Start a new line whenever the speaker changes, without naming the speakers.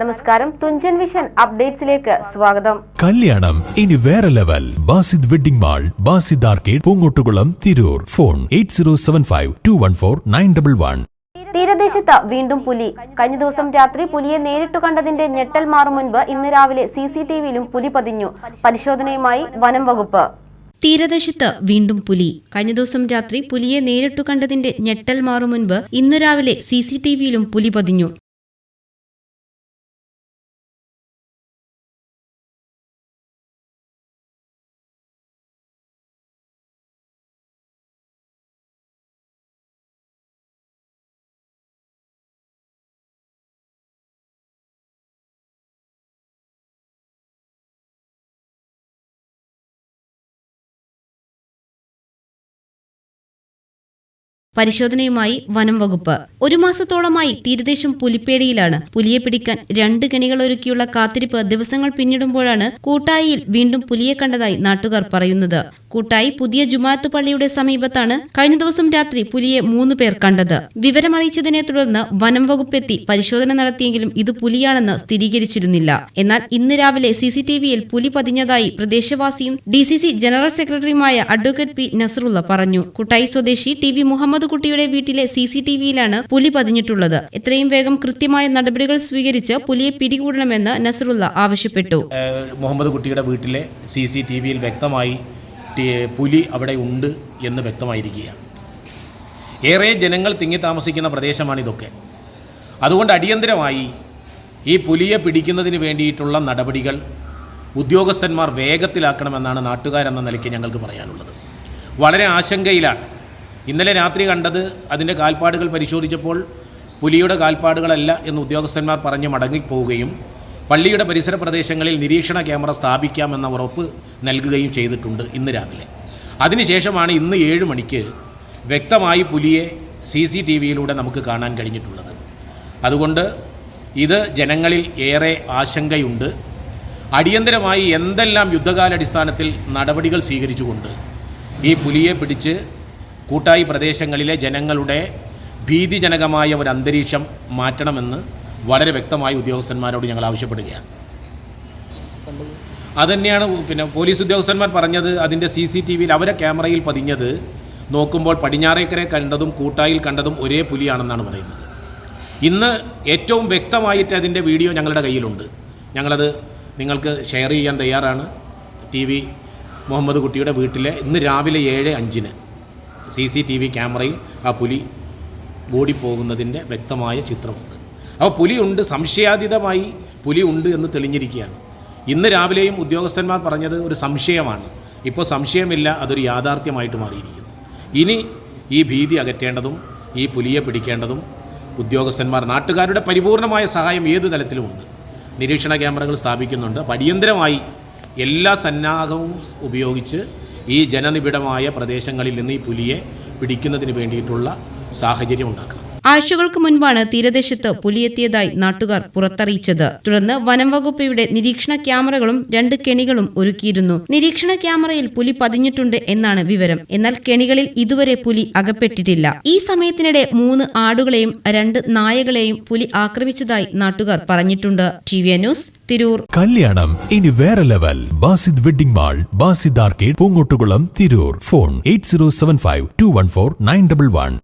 നമസ്കാരം. തുഞ്ചൻ വിഷൻ അപ്ഡേറ്റ്സിലേക്ക് സ്വാഗതം.
കല്യാണം. ഇനി വേറെ level. Basid wedding mall Basid arcade Poongottukulam Tirur. Phone eight zero seven five two one four nine double one.
തീരദേശത്ത് വീണ്ടും പുലി. കഴിഞ്ഞ ദിവസം രാത്രി പുലിയെ നേരിട്ടു കണ്ടതിന്റെ ഞെട്ടൽ മാറും മുൻപ് ഇന്ന് രാവിലെ സി സി ടി വിയിലും പുലി പതിഞ്ഞു. പരിശോധനയുമായി വനം വകുപ്പ്.
തീരദേശത്ത് വീണ്ടും പുലി. കഴിഞ്ഞ ദിവസം രാത്രി പുലിയെ നേരിട്ടു കണ്ടതിന്റെ ഞെട്ടൽ മാറും മുൻപ് ഇന്നു രാവിലെ സി സി ടി വിയിലും പുലി പതിഞ്ഞു. പരിശോധനയുമായി വനം വകുപ്പ്. ഒരു മാസത്തോളമായി തീരദേശം പുലിപ്പേടിയിലാണ്. പുലിയെ പിടിക്കാൻ രണ്ട് കെണികൾ ഒരുക്കിയുള്ള കാത്തിരിപ്പ് ദിവസങ്ങൾ പിന്നിടുമ്പോഴാണ് കൂട്ടായിയിൽ വീണ്ടും പുലിയെ കണ്ടതായി നാട്ടുകാർ പറയുന്നത്. കൂട്ടായി പുതിയ ജുമാഅത്ത് പള്ളിയുടെ സമീപത്താണ് കഴിഞ്ഞ ദിവസം രാത്രി പുലിയെ മൂന്ന് പേർ കണ്ടത്. വിവരമറിയിച്ചതിനെ തുടർന്ന് വനം വകുപ്പെത്തി പരിശോധന നടത്തിയെങ്കിലും ഇത് പുലിയാണെന്ന് സ്ഥിരീകരിച്ചിരുന്നില്ല. എന്നാൽ ഇന്ന് രാവിലെ സി പുലി പതിഞ്ഞതായി പ്രദേശവാസിയും ഡി ജനറൽ സെക്രട്ടറിയുമായ അഡ്വക്കേറ്റ് പി നസറുള്ള പറഞ്ഞു. കൂട്ടായി സ്വദേശി ടി മുഹമ്മദ് കുട്ടിയുടെ വീട്ടിലെ സി സി ടി വിയിലാണ് പുലി പതിഞ്ഞിട്ടുള്ളത്. എത്രയും വേഗം കൃത്യമായ നടപടികൾ സ്വീകരിച്ച് പുലിയെ പിടികൂടണമെന്ന് നസറുള്ള ആവശ്യപ്പെട്ടു.
മുഹമ്മദ് കുട്ടിയുടെ വീട്ടിലെ സി സി ടി വിയിൽ വ്യക്തമായി പുലി അവിടെ ഉണ്ട് എന്ന് വ്യക്തമായിരിക്കുകയാണ്. ഏറെ ജനങ്ങൾ തിങ്ങി താമസിക്കുന്ന പ്രദേശമാണിതൊക്കെ അതുകൊണ്ട് അടിയന്തരമായി ഈ പുലിയെ പിടിക്കുന്നതിന് വേണ്ടിയിട്ടുള്ള നടപടികൾ ഉദ്യോഗസ്ഥന്മാർ വേഗത്തിലാക്കണമെന്നാണ് നാട്ടുകാരെന്ന നിലയ്ക്ക് ഞങ്ങൾക്ക് പറയാനുള്ളത്. വളരെ ആശങ്കയിലാണ് ഇന്നലെ രാത്രി കണ്ടത് അതിന്റെ കാൽപ്പാടുകൾ പരിശോധിച്ചപ്പോൾ പുലിയുടെ കാൽപ്പാടുകളല്ല എന്ന് ഉദ്യോഗസ്ഥന്മാർ പറഞ്ഞ് മടങ്ങിപ്പോവുകയും പള്ളിയുടെ പരിസര പ്രദേശങ്ങളിൽ നിരീക്ഷണ ക്യാമറ സ്ഥാപിക്കാമെന്ന ഉറപ്പ് നൽകുകയും ചെയ്തിട്ടുണ്ട് ഇന്ന് രാവിലെ. അതിനുശേഷമാണ് ഇന്ന് ഏഴ് മണിക്ക് വ്യക്തമായി പുലിയെ സി സി ടി വിയിലൂടെ നമുക്ക് കാണാൻ കഴിഞ്ഞിട്ടുള്ളത്. അതുകൊണ്ട് ഇത് ജനങ്ങളിൽ ഏറെ ആശങ്കയുണ്ട്. അടിയന്തരമായി എന്തെല്ലാം യുദ്ധകാലടിസ്ഥാനത്തിൽ നടപടികൾ സ്വീകരിച്ചുകൊണ്ട് ഈ പുലിയെ പിടിച്ച് കൂട്ടായി പ്രദേശങ്ങളിലെ ജനങ്ങളുടെ ഭീതിജനകമായ ഒരു അന്തരീക്ഷം മാറ്റണമെന്ന് വളരെ വ്യക്തമായി ഉദ്യോഗസ്ഥന്മാരോട് ഞങ്ങൾ ആവശ്യപ്പെടുകയാണ്. അതുതന്നെയാണ് പിന്നെ പോലീസ് ഉദ്യോഗസ്ഥന്മാർ പറഞ്ഞത് അതിന്റെ സി സി ടി വിയിൽ അവരെ ക്യാമറയിൽ പതിഞ്ഞത് നോക്കുമ്പോൾ പടിഞ്ഞാറേക്കരെ കണ്ടതും കൂട്ടായിൽ കണ്ടതും ഒരേ പുലിയാണെന്നാണ് പറയുന്നത്. ഇന്ന് ഏറ്റവും വ്യക്തമായിട്ട് അതിന്റെ വീഡിയോ ഞങ്ങളുടെ കയ്യിലുണ്ട്. ഞങ്ങളത് നിങ്ങൾക്ക് ഷെയർ ചെയ്യാൻ തയ്യാറാണ്. ടി വി മുഹമ്മദ് കുട്ടിയുടെ വീട്ടിലെ ഇന്ന് രാവിലെ ഏഴ് അഞ്ചിന് സി സി ടി വി ക്യാമറയിൽ ആ പുലി ഓടിപ്പോകുന്നതിന്റെ വ്യക്തമായ ചിത്രമുണ്ട്. അപ്പോൾ പുലിയുണ്ട്. സംശയാതീതമായി പുലി ഉണ്ട് എന്ന് തെളിഞ്ഞിരിക്കുകയാണ്. ഇന്ന് രാവിലെയും ഉദ്യോഗസ്ഥന്മാർ പറഞ്ഞത് ഒരു സംശയമാണ്. ഇപ്പോൾ സംശയമില്ല. അതൊരു യാഥാർത്ഥ്യമായിട്ട് മാറിയിരിക്കുന്നു. ഇനി ഈ ഭീതി അകറ്റേണ്ടതും ഈ പുലിയെ പിടിക്കേണ്ടതും ഉദ്യോഗസ്ഥന്മാർ നാട്ടുകാരുടെ പരിപൂർണമായ സഹായം ഏത് തലത്തിലുമുണ്ട്? നിരീക്ഷണ ക്യാമറകൾ സ്ഥാപിക്കുന്നുണ്ട്. അടിയന്തരമായി എല്ലാ സന്നാഹവും ഉപയോഗിച്ച് ഈ ജനനിബിഡമായ പ്രദേശങ്ങളിൽ നിന്ന് ഈ പുലിയെ പിടിക്കുന്നതിന് വേണ്ടിയിട്ടുള്ള സാഹചര്യം ഉണ്ടാക്കണം.
ആഴ്ചകൾക്ക് മുൻപാണ് തീരദേശത്ത് പുലിയെത്തിയതായി നാട്ടുകാർ പുറത്തറിയിച്ചത്. തുടർന്ന് വനം നിരീക്ഷണ ക്യാമറകളും രണ്ട് കെണികളും ഒരുക്കിയിരുന്നു. നിരീക്ഷണ ക്യാമറയിൽ പുലി പതിഞ്ഞിട്ടുണ്ട് എന്നാണ് വിവരം. എന്നാൽ കെണികളിൽ ഇതുവരെ പുലി അകപ്പെട്ടിട്ടില്ല. ഈ സമയത്തിനിടെ മൂന്ന് ആടുകളെയും രണ്ട് നായകളെയും പുലി ആക്രമിച്ചതായി നാട്ടുകാർ പറഞ്ഞിട്ടുണ്ട്. T V news Tirur.
കല്യാണം. ഇനി വേറെ level. Basid wedding mall Basid arcade Poongottukulam Tirur. Phone eight zero seven five two one four nine double one.